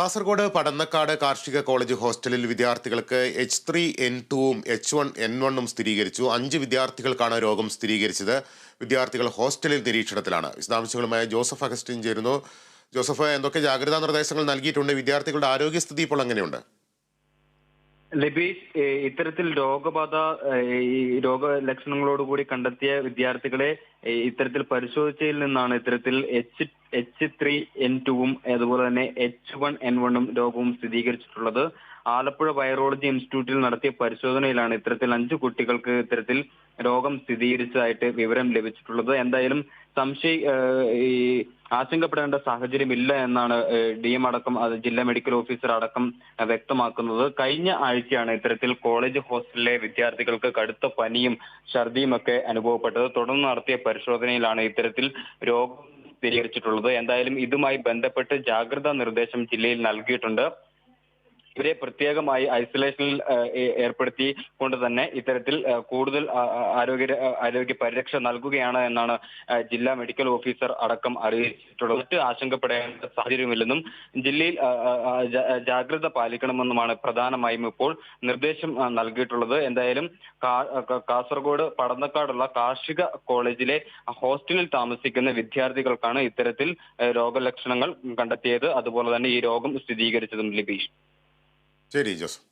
കാസർഗോഡ് പടന്നക്കാട് കാർഷിക കോളേജ് ഹോസ്റ്റലിൽ വിദ്യാർത്ഥികൾക്ക് എച്ച് ത്രീ എൻ ടുവും എച്ച് വൺ എൻ വണ്ണും സ്ഥിരീകരിച്ചു. അഞ്ച് വിദ്യാർത്ഥികൾക്കാണ് രോഗം സ്ഥിരീകരിച്ചത്. വിദ്യാർത്ഥികൾ ഹോസ്റ്റലിൽ നിരീക്ഷണത്തിലാണ്. വിശദാംശങ്ങളുമായി ജോസഫ് അഗസ്റ്റിൻ ചേരുന്നു. ജോസഫ് എന്തൊക്കെ ജാഗ്രതാ നിർദ്ദേശങ്ങൾ നൽകിയിട്ടുണ്ട്? വിദ്യാർത്ഥികളുടെ ആരോഗ്യസ്ഥിതി ഇപ്പോൾ എങ്ങനെയുണ്ട്? ലബീഷ് ഇത്തരത്തിൽ രോഗബാധ ഈ ഈ രോഗലക്ഷണങ്ങളോടുകൂടി കണ്ടെത്തിയ വിദ്യാർത്ഥികളെ ഇത്തരത്തിൽ പരിശോധിച്ചതിൽ നിന്നാണ് ഇത്തരത്തിൽ എച്ച് എച്ച് ത്രീ എൻ ടുവും അതുപോലെ തന്നെ എച്ച് വൺ എൻ വണ്ണും രോഗവും സ്ഥിരീകരിച്ചിട്ടുള്ളത്. ആലപ്പുഴ വൈറോളജി ഇൻസ്റ്റിറ്റ്യൂട്ടിൽ നടത്തിയ പരിശോധനയിലാണ് ഇത്തരത്തിൽ അഞ്ചു കുട്ടികൾക്ക് ഇത്തരത്തിൽ രോഗം സ്ഥിരീകരിച്ചതായിട്ട് വിവരം ലഭിച്ചിട്ടുള്ളത്. എന്തായാലും സംശയ ഈ ആശങ്കപ്പെടേണ്ട സാഹചര്യമില്ല എന്നാണ് ഡി എം അടക്കം ജില്ലാ മെഡിക്കൽ ഓഫീസർ അടക്കം വ്യക്തമാക്കുന്നത്. കഴിഞ്ഞ ആഴ്ചയാണ് ഇത്തരത്തിൽ കോളേജ് ഹോസ്റ്റലിലെ വിദ്യാർത്ഥികൾക്ക് കടുത്ത പനിയും ഛർദിയും ഒക്കെ അനുഭവപ്പെട്ടത്. തുടർന്ന് നടത്തിയ പരിശോധനയിലാണ് ഇത്തരത്തിൽ രോഗം സ്ഥിരീകരിച്ചിട്ടുള്ളത്. എന്തായാലും ഇതുമായി ബന്ധപ്പെട്ട് ജാഗ്രതാ നിർദ്ദേശം ജില്ലയിൽ നൽകിയിട്ടുണ്ട്. ഇവരെ പ്രത്യേകമായി ഐസൊലേഷനിൽ ഏർപ്പെടുത്തി കൊണ്ട് തന്നെ ഇത്തരത്തിൽ കൂടുതൽ ആരോഗ്യ ആരോഗ്യ പരിരക്ഷ നൽകുകയാണ് എന്നാണ് ജില്ലാ മെഡിക്കൽ ഓഫീസർ അടക്കം അറിയിച്ചിട്ടുള്ളത്. മറ്റ് ആശങ്കപ്പെടേണ്ട സാഹചര്യമില്ലെന്നും ജില്ലയിൽ ജാഗ്രത പാലിക്കണമെന്നുമാണ് പ്രധാനമായും ഇപ്പോൾ നിർദ്ദേശം നൽകിയിട്ടുള്ളത്. എന്തായാലും കാസർഗോഡ് പടന്നക്കാടുള്ള കാർഷിക കോളേജിലെ ഹോസ്റ്റലിൽ താമസിക്കുന്ന വിദ്യാർത്ഥികൾക്കാണ് ഇത്തരത്തിൽ രോഗലക്ഷണങ്ങൾ കണ്ടെത്തിയത്. അതുപോലെ തന്നെ ഈ രോഗം സ്ഥിരീകരിച്ചതും ലിബീഷ്. ശരി ജോസഫ്